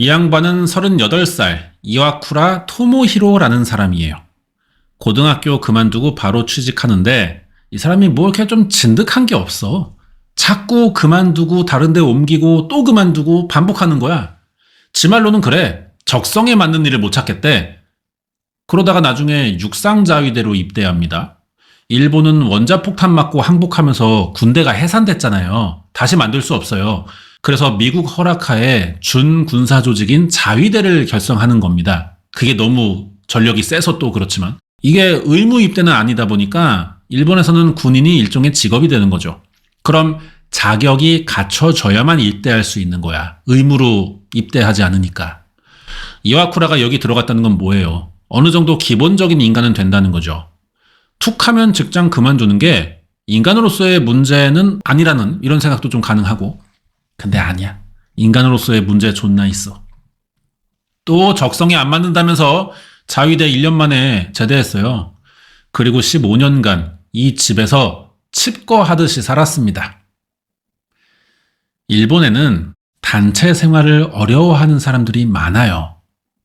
이 양반은 38살 이와쿠라 토모히로라는 사람이에요. 고등학교 그만두고 바로 취직하는데 이 사람이 뭐 이렇게 좀 진득한 게 없어. 자꾸 그만두고 다른 데 옮기고 또 그만두고 반복하는 거야. 지 말로는 그래. 적성에 맞는 일을 못 찾겠대. 그러다가 나중에 육상자위대로 입대합니다. 일본은 원자폭탄 맞고 항복하면서 군대가 해산됐잖아요. 다시 만들 수 없어요. 그래서 미국 허락하에 준 군사 조직인 자위대를 결성하는 겁니다. 그게 너무 전력이 세서 또 그렇지만. 이게 의무 입대는 아니다 보니까 일본에서는 군인이 일종의 직업이 되는 거죠. 그럼 자격이 갖춰져야만 입대할 수 있는 거야. 의무로 입대하지 않으니까. 이와쿠라가 여기 들어갔다는 건 뭐예요? 어느 정도 기본적인 인간은 된다는 거죠. 툭 하면 직장 그만두는 게 인간으로서의 문제는 아니라는 이런 생각도 좀 가능하고. 근데 아니야. 인간으로서의 문제 존나 있어. 또 적성에 안 맞는다면서 자위대 1년 만에 제대했어요. 그리고 15년간 이 집에서 칩거하듯이 살았습니다. 일본에는 단체 생활을 어려워하는 사람들이 많아요.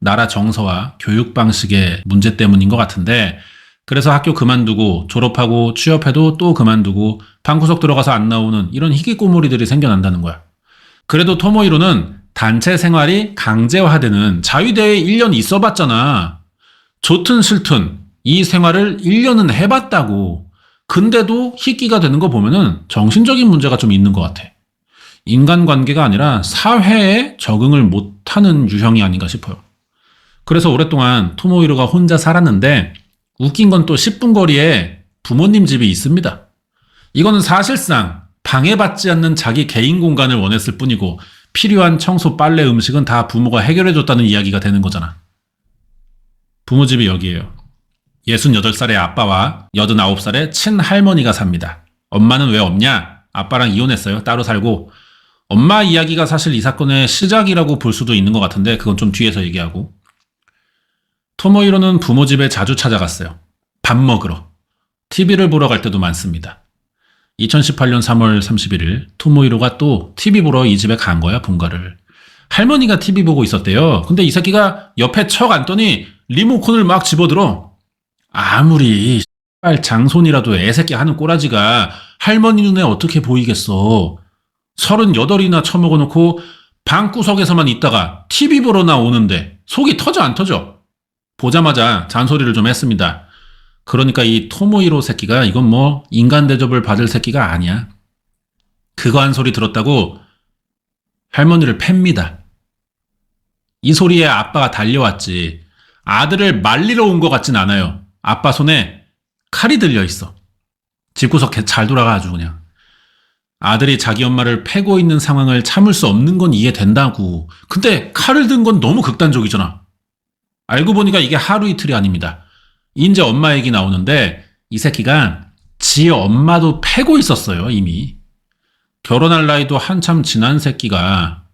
나라 정서와 교육 방식의 문제 때문인 것 같은데, 그래서 학교 그만두고 졸업하고 취업해도 또 그만두고 방구석 들어가서 안 나오는 이런 희귀 꼬물이들이 생겨난다는 거야. 그래도 토모이로는 단체 생활이 강제화되는 자위대에 1년 있어 봤잖아. 좋든 싫든 이 생활을 1년은 해봤다고. 근데도 희귀가 되는 거 보면은 정신적인 문제가 좀 있는 것 같아. 인간관계가 아니라 사회에 적응을 못하는 유형이 아닌가 싶어요. 그래서 오랫동안 토모이로가 혼자 살았는데 웃긴 건 또 10분 거리에 부모님 집이 있습니다. 이거는 사실상 방해받지 않는 자기 개인 공간을 원했을 뿐이고 필요한 청소, 빨래, 음식은 다 부모가 해결해줬다는 이야기가 되는 거잖아. 부모 집이 여기에요. 68살의 아빠와 89살의 친할머니가 삽니다. 엄마는 왜 없냐? 아빠랑 이혼했어요. 따로 살고. 엄마 이야기가 사실 이 사건의 시작이라고 볼 수도 있는 것 같은데 그건 좀 뒤에서 얘기하고. 토모이로는 부모 집에 자주 찾아갔어요. 밥 먹으러. TV를 보러 갈 때도 많습니다. 2018년 3월 31일 토모이로가 또 TV 보러 이 집에 간 거야, 본가를. 할머니가 TV 보고 있었대요. 근데 이 새끼가 옆에 척 앉더니 리모컨을 막 집어들어. 아무리 빨 장손이라도 애새끼 하는 꼬라지가 할머니 눈에 어떻게 보이겠어. 38이나 처먹어 놓고 방구석에서만 있다가 TV 보러 나오는데 속이 터져 안 터져? 보자마자 잔소리를 좀 했습니다. 그러니까 이 토모이로 새끼가 이건 뭐 인간 대접을 받을 새끼가 아니야. 그거 한 소리 들었다고 할머니를 팹니다. 이 소리에 아빠가 달려왔지. 아들을 말리러 온 것 같진 않아요. 아빠 손에 칼이 들려 있어. 집구석 잘 돌아가 아주 그냥. 아들이 자기 엄마를 패고 있는 상황을 참을 수 없는 건 이해된다고. 근데 칼을 든 건 너무 극단적이잖아. 알고 보니까 이게 하루 이틀이 아닙니다. 이제 엄마 얘기 나오는데 이 새끼가 지 엄마도 패고 있었어요, 이미. 결혼할 나이도 한참 지난 새끼가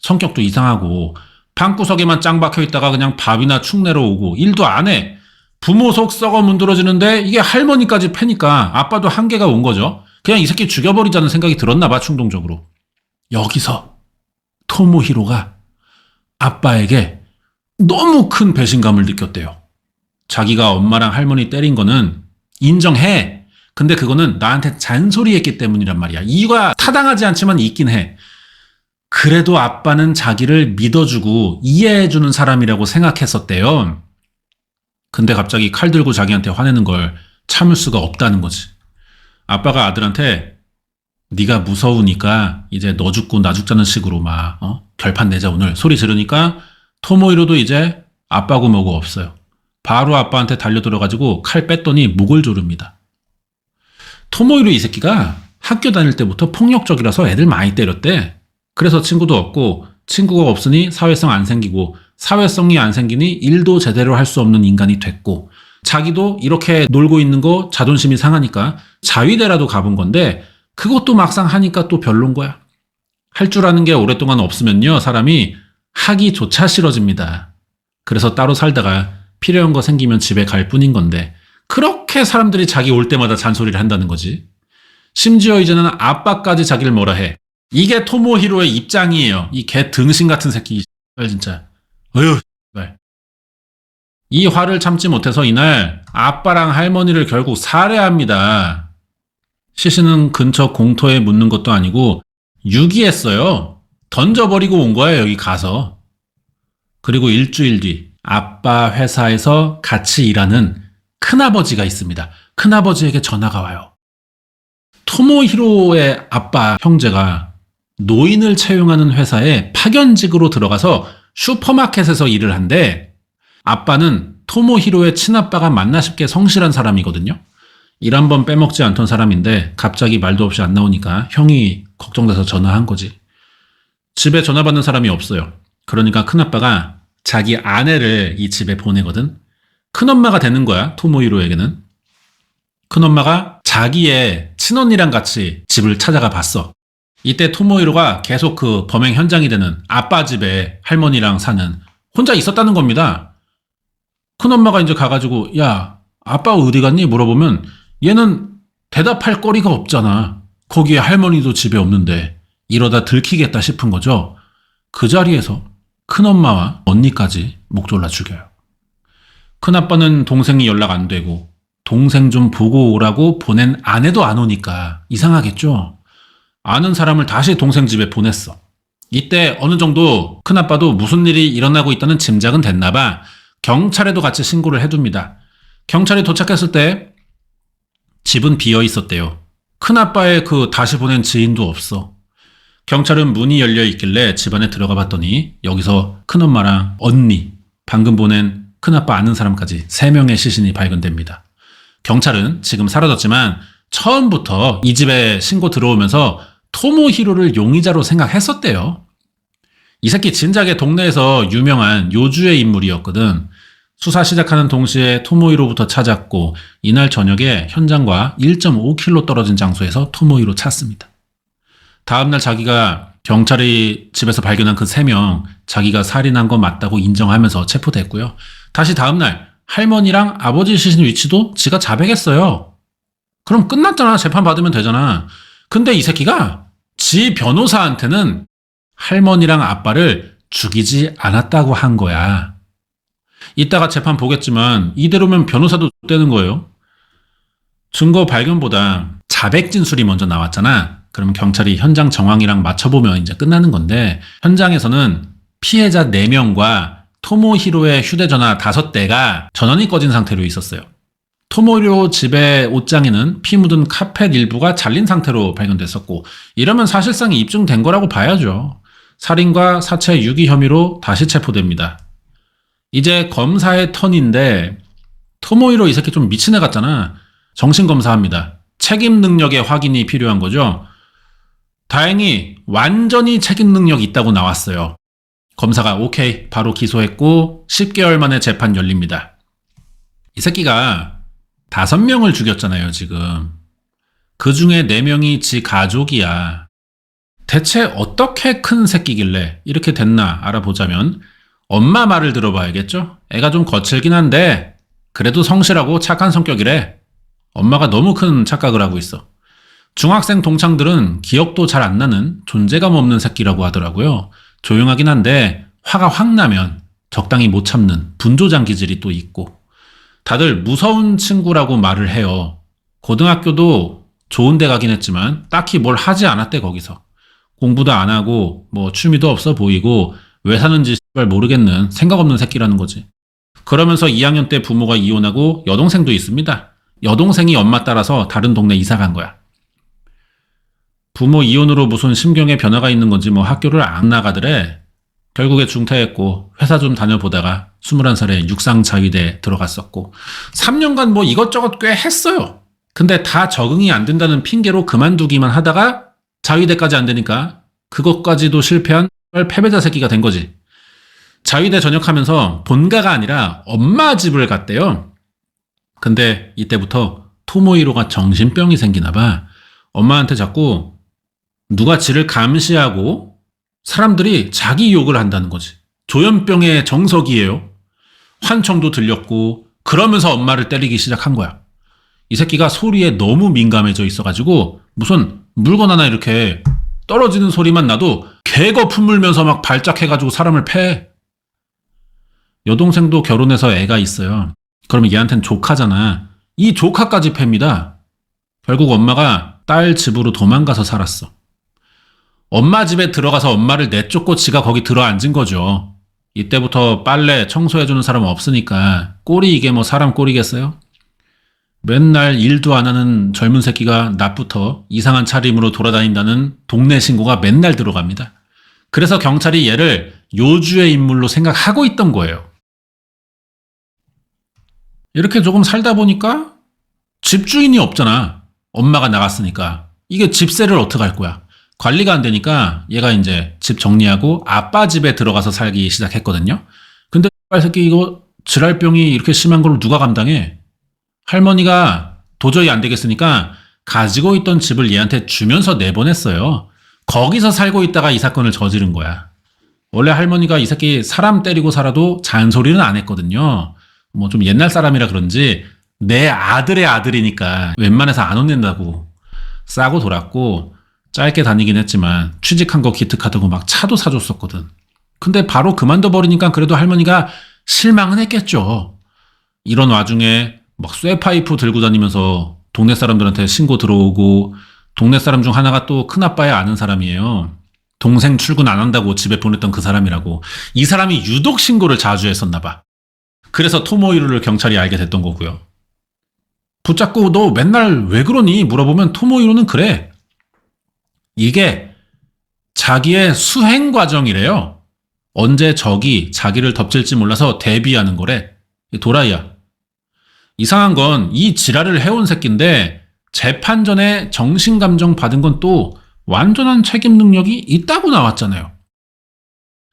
성격도 이상하고 방구석에만 짱 박혀 있다가 그냥 밥이나 축 내러 오고 일도 안 해. 부모 속 썩어 문드러지는데 이게 할머니까지 패니까 아빠도 한계가 온 거죠. 그냥 이 새끼 죽여버리자는 생각이 들었나 봐, 충동적으로. 여기서 토모히로가 아빠에게 너무 큰 배신감을 느꼈대요. 자기가 엄마랑 할머니 때린 거는 인정해. 근데 그거는 나한테 잔소리했기 때문이란 말이야. 이유가 타당하지 않지만 있긴 해. 그래도 아빠는 자기를 믿어주고 이해해주는 사람이라고 생각했었대요. 근데 갑자기 칼 들고 자기한테 화내는 걸 참을 수가 없다는 거지. 아빠가 아들한테 네가 무서우니까 이제 너 죽고 나 죽자는 식으로 막 어? 결판 내자 오늘 소리 지르니까 토모이로도 이제 아빠고 뭐고 없어요. 바로 아빠한테 달려들어가지고 칼 뺐더니 목을 조릅니다. 토모이로 이 새끼가 학교 다닐 때부터 폭력적이라서 애들 많이 때렸대. 그래서 친구도 없고 친구가 없으니 사회성 안 생기고 사회성이 안 생기니 일도 제대로 할 수 없는 인간이 됐고 자기도 이렇게 놀고 있는 거 자존심이 상하니까 자위대라도 가본 건데 그것도 막상 하니까 또 별론 거야. 할 줄 아는 게 오랫동안 없으면요 사람이 하기조차 싫어집니다. 그래서 따로 살다가 필요한 거 생기면 집에 갈 뿐인 건데 그렇게 사람들이 자기 올 때마다 잔소리를 한다는 거지. 심지어 이제는 아빠까지 자기를 뭐라 해. 이게 토모히로의 입장이에요. 이 개 등신 같은 새끼. 아, 진짜. 어휴, 말. 이 화를 참지 못해서 이날 아빠랑 할머니를 결국 살해합니다. 시신은 근처 공터에 묻는 것도 아니고 유기했어요. 던져버리고 온 거예요, 여기 가서. 그리고 일주일 뒤 아빠 회사에서 같이 일하는 큰아버지가 있습니다. 큰아버지에게 전화가 와요. 토모히로의 아빠 형제가 노인을 채용하는 회사에 파견직으로 들어가서 슈퍼마켓에서 일을 한데 아빠는 토모히로의 친아빠가 만나 싶게 성실한 사람이거든요. 일 한 번 빼먹지 않던 사람인데 갑자기 말도 없이 안 나오니까 형이 걱정돼서 전화한 거지. 집에 전화 받는 사람이 없어요. 그러니까 큰아빠가 자기 아내를 이 집에 보내거든. 큰엄마가 되는 거야, 토모히로에게는. 큰엄마가 자기의 친언니랑 같이 집을 찾아가 봤어. 이때 토모히로가 계속 그 범행 현장이 되는 아빠 집에 할머니랑 사는 혼자 있었다는 겁니다. 큰엄마가 이제 가가지고, 야, 아빠 어디 갔니? 물어보면 얘는 대답할 거리가 없잖아. 거기에 할머니도 집에 없는데 이러다 들키겠다 싶은 거죠. 그 자리에서 큰엄마와 언니까지 목 졸라 죽여요. 큰아빠는 동생이 연락 안 되고 동생 좀 보고 오라고 보낸 아내도 안 오니까 이상하겠죠? 아는 사람을 다시 동생 집에 보냈어. 이때 어느 정도 큰아빠도 무슨 일이 일어나고 있다는 짐작은 됐나 봐 경찰에도 같이 신고를 해둡니다. 경찰이 도착했을 때 집은 비어 있었대요. 큰아빠의 그 다시 보낸 지인도 없어. 경찰은 문이 열려 있길래 집안에 들어가 봤더니 여기서 큰엄마랑 언니, 방금 보낸 큰아빠 아는 사람까지 3명의 시신이 발견됩니다. 경찰은 지금 사라졌지만 처음부터 이 집에 신고 들어오면서 토모히로를 용의자로 생각했었대요. 이 새끼 진작에 동네에서 유명한 요주의 인물이었거든. 수사 시작하는 동시에 토모히로부터 찾았고 이날 저녁에 현장과 1.5km 떨어진 장소에서 토모히로 찾습니다. 다음날 자기가 경찰이 집에서 발견한 그 세 명 자기가 살인한 거 맞다고 인정하면서 체포됐고요. 다시 다음날 할머니랑 아버지 시신 위치도 지가 자백했어요. 그럼 끝났잖아. 재판 받으면 되잖아. 근데 이 새끼가 지 변호사한테는 할머니랑 아빠를 죽이지 않았다고 한 거야. 이따가 재판 보겠지만 이대로면 변호사도 되는 거예요. 증거 발견보다 자백 진술이 먼저 나왔잖아. 그러면 경찰이 현장 정황이랑 맞춰보면 이제 끝나는 건데 현장에서는 피해자 4명과 토모히로의 휴대전화 5대가 전원이 꺼진 상태로 있었어요. 토모히로 집의 옷장에는 피 묻은 카펫 일부가 잘린 상태로 발견됐었고 이러면 사실상 입증된 거라고 봐야죠. 살인과 사체 유기 혐의로 다시 체포됩니다. 이제 검사의 턴인데 토모히로 이 새끼 좀 미친 애 같잖아. 정신검사합니다. 책임 능력의 확인이 필요한 거죠. 다행히 완전히 책임 능력이 있다고 나왔어요. 검사가 오케이 바로 기소했고 10개월 만에 재판 열립니다. 이 새끼가 다섯 명을 죽였잖아요, 지금. 그 중에 네 명이 지 가족이야. 대체 어떻게 큰 새끼길래 이렇게 됐나 알아보자면 엄마 말을 들어봐야겠죠? 애가 좀 거칠긴 한데 그래도 성실하고 착한 성격이래. 엄마가 너무 큰 착각을 하고 있어. 중학생 동창들은 기억도 잘 안 나는 존재감 없는 새끼라고 하더라고요. 조용하긴 한데 화가 확 나면 적당히 못 참는 분조장 기질이 또 있고 다들 무서운 친구라고 말을 해요. 고등학교도 좋은 데 가긴 했지만 딱히 뭘 하지 않았대 거기서. 공부도 안 하고 뭐 취미도 없어 보이고 왜 사는지 잘 모르겠는 생각 없는 새끼라는 거지. 그러면서 2학년 때 부모가 이혼하고 여동생도 있습니다. 여동생이 엄마 따라서 다른 동네 이사 간 거야. 부모 이혼으로 무슨 심경에 변화가 있는 건지 뭐 학교를 안 나가더래. 결국에 중퇴했고 회사 좀 다녀보다가 21살에 육상자위대 들어갔었고 3년간 뭐 이것저것 꽤 했어요. 근데 다 적응이 안 된다는 핑계로 그만두기만 하다가 자위대까지 안 되니까 그것까지도 실패한 패배자 새끼가 된 거지. 자위대 전역하면서 본가가 아니라 엄마 집을 갔대요. 근데 이때부터 토모이로가 정신병이 생기나 봐. 엄마한테 자꾸 누가 지를 감시하고 사람들이 자기 욕을 한다는 거지. 조현병의 정석이에요. 환청도 들렸고 그러면서 엄마를 때리기 시작한 거야. 이 새끼가 소리에 너무 민감해져 있어가지고 무슨 물건 하나 이렇게 떨어지는 소리만 나도 개거 품물면서 막 발작해가지고 사람을 패. 여동생도 결혼해서 애가 있어요. 그러면 얘한텐 조카잖아. 이 조카까지 팹니다. 결국 엄마가 딸 집으로 도망가서 살았어. 엄마 집에 들어가서 엄마를 내쫓고 지가 거기 들어 앉은 거죠. 이때부터 빨래, 청소해주는 사람 없으니까 꼴이 이게 뭐 사람 꼴이겠어요? 맨날 일도 안 하는 젊은 새끼가 낮부터 이상한 차림으로 돌아다닌다는 동네 신고가 맨날 들어갑니다. 그래서 경찰이 얘를 요주의 인물로 생각하고 있던 거예요. 이렇게 조금 살다 보니까 집주인이 없잖아. 엄마가 나갔으니까. 이게 집세를 어떻게 할 거야? 관리가 안 되니까 얘가 이제 집 정리하고 아빠 집에 들어가서 살기 시작했거든요. 근데 빨 새끼 이거 질랄병이 이렇게 심한 걸 누가 감당해? 할머니가 도저히 안 되겠으니까 가지고 있던 집을 얘한테 주면서 내보냈어요. 거기서 살고 있다가 이 사건을 저지른 거야. 원래 할머니가 이 새끼 사람 때리고 살아도 잔소리는 안 했거든요. 뭐 좀 옛날 사람이라 그런지 내 아들의 아들이니까 웬만해서 안 혼낸다고 싸고 돌았고 짧게 다니긴 했지만 취직한 거 기특하다고 막 차도 사줬었거든. 근데 바로 그만둬 버리니까 그래도 할머니가 실망은 했겠죠. 이런 와중에 막 쇠파이프 들고 다니면서 동네 사람들한테 신고 들어오고 동네 사람 중 하나가 또 큰아빠의 아는 사람이에요. 동생 출근 안 한다고 집에 보냈던 그 사람이라고. 이 사람이 유독 신고를 자주 했었나 봐. 그래서 토모이루를 경찰이 알게 됐던 거고요. 붙잡고 너 맨날 왜 그러니 물어보면 토모이루는 그래. 이게 자기의 수행 과정이래요. 언제 적이 자기를 덮칠지 몰라서 대비하는 거래. 이 도라이야. 이상한 건 이 지랄을 해온 새끼인데 재판 전에 정신감정 받은 건 또 완전한 책임 능력이 있다고 나왔잖아요.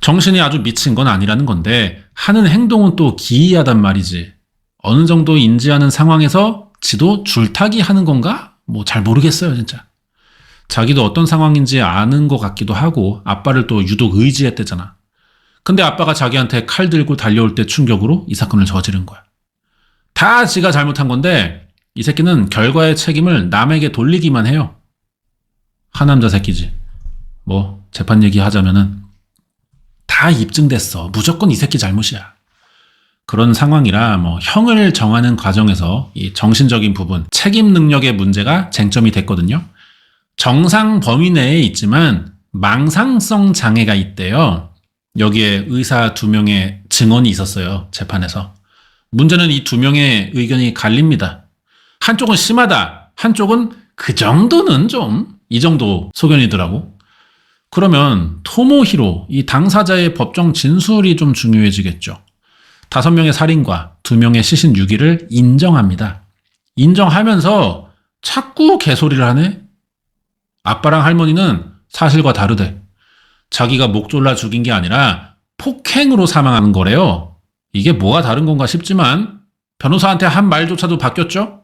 정신이 아주 미친 건 아니라는 건데 하는 행동은 또 기이하단 말이지. 어느 정도 인지하는 상황에서 지도 줄타기 하는 건가? 뭐 잘 모르겠어요, 진짜. 자기도 어떤 상황인지 아는 것 같기도 하고 아빠를 또 유독 의지했대잖아. 근데 아빠가 자기한테 칼 들고 달려올 때 충격으로 이 사건을 저지른 거야. 다 지가 잘못한 건데 이 새끼는 결과의 책임을 남에게 돌리기만 해요. 하남자 새끼지. 뭐 재판 얘기하자면은 다 입증됐어. 무조건 이 새끼 잘못이야. 그런 상황이라 뭐 형을 정하는 과정에서 이 정신적인 부분, 책임 능력의 문제가 쟁점이 됐거든요. 정상 범위 내에 있지만 망상성 장애가 있대요. 여기에 의사 두 명의 증언이 있었어요. 재판에서. 문제는 이 두 명의 의견이 갈립니다. 한쪽은 심하다. 한쪽은 그 정도는 좀 이 정도 소견이더라고. 그러면 토모히로 이 당사자의 법정 진술이 좀 중요해지겠죠. 다섯 명의 살인과 두 명의 시신 유기를 인정합니다. 인정하면서 자꾸 개소리를 하네? 아빠랑 할머니는 사실과 다르대. 자기가 목 졸라 죽인 게 아니라 폭행으로 사망하는 거래요. 이게 뭐가 다른 건가 싶지만 변호사한테 한 말조차도 바뀌었죠?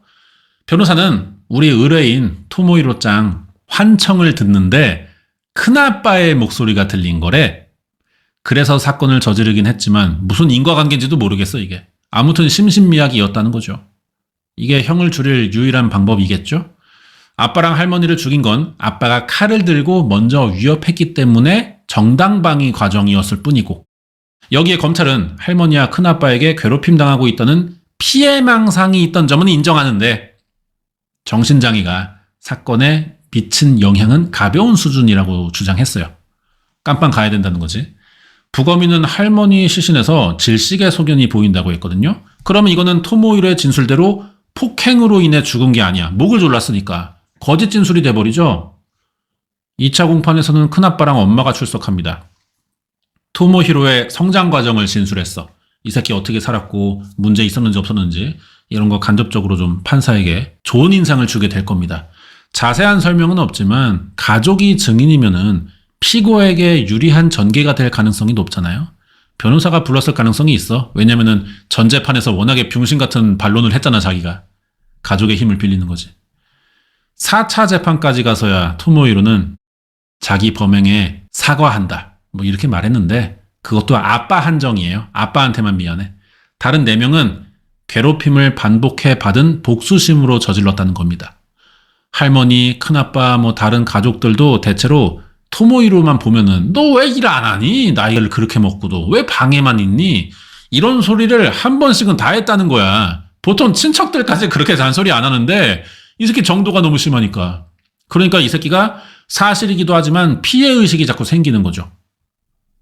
변호사는 우리 의뢰인 토모이로 짱 환청을 듣는데 큰아빠의 목소리가 들린 거래. 그래서 사건을 저지르긴 했지만 무슨 인과관계인지도 모르겠어 이게. 아무튼 심신미약이었다는 거죠. 이게 형을 줄일 유일한 방법이겠죠? 아빠랑 할머니를 죽인 건 아빠가 칼을 들고 먼저 위협했기 때문에 정당방위 과정이었을 뿐이고 여기에 검찰은 할머니와 큰아빠에게 괴롭힘 당하고 있다는 피해망상이 있던 점은 인정하는데 정신장애가 사건에 미친 영향은 가벼운 수준이라고 주장했어요. 깜빵 가야 된다는 거지. 부검인은 할머니 시신에서 질식의 소견이 보인다고 했거든요. 그러면 이거는 토모일의 진술대로 폭행으로 인해 죽은 게 아니야. 목을 졸랐으니까. 거짓 진술이 돼버리죠. 2차 공판에서는 큰아빠랑 엄마가 출석합니다. 토모히로의 성장 과정을 진술했어. 이 새끼 어떻게 살았고 문제 있었는지 없었는지 이런 거 간접적으로 좀 판사에게 좋은 인상을 주게 될 겁니다. 자세한 설명은 없지만 가족이 증인이면은 피고에게 유리한 전개가 될 가능성이 높잖아요. 변호사가 불렀을 가능성이 있어. 왜냐면은 전재판에서 워낙에 병신 같은 반론을 했잖아, 자기가. 가족의 힘을 빌리는 거지. 4차 재판까지 가서야 토모이로는 자기 범행에 사과한다. 뭐 이렇게 말했는데 그것도 아빠 한정이에요. 아빠한테만 미안해. 다른 4명은 괴롭힘을 반복해 받은 복수심으로 저질렀다는 겁니다. 할머니, 큰아빠, 뭐 다른 가족들도 대체로 토모이로만 보면은 너 왜 일 안 하니? 나이를 그렇게 먹고도 왜 방에만 있니? 이런 소리를 한 번씩은 다 했다는 거야. 보통 친척들까지 그렇게 잔소리 안 하는데 이 새끼 정도가 너무 심하니까. 그러니까 이 새끼가 사실이기도 하지만 피해 의식이 자꾸 생기는 거죠.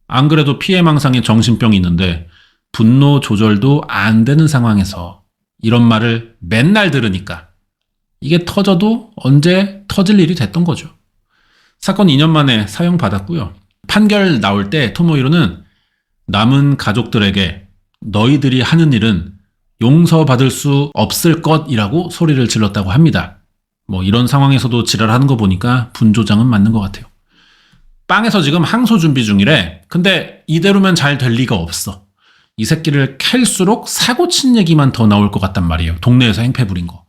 안 그래도 피해망상에 정신병이 있는데 분노 조절도 안 되는 상황에서 이런 말을 맨날 들으니까 이게 터져도 언제 터질 일이 됐던 거죠. 사건 2년 만에 사형받았고요. 판결 나올 때 토모이로는 남은 가족들에게 너희들이 하는 일은 용서받을 수 없을 것이라고 소리를 질렀다고 합니다. 뭐 이런 상황에서도 지랄하는 거 보니까 분조장은 맞는 것 같아요. 빵에서 지금 항소 준비 중이래. 근데 이대로면 잘 될 리가 없어. 이 새끼를 캘수록 사고 친 얘기만 더 나올 것 같단 말이에요. 동네에서 행패 부린 거.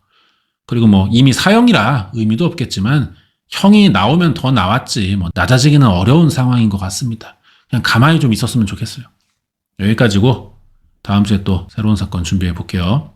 그리고 뭐 이미 사형이라 의미도 없겠지만 형이 나오면 더 나왔지. 뭐 낮아지기는 어려운 상황인 것 같습니다. 그냥 가만히 좀 있었으면 좋겠어요. 여기까지고 다음 주에 또 새로운 사건 준비해 볼게요.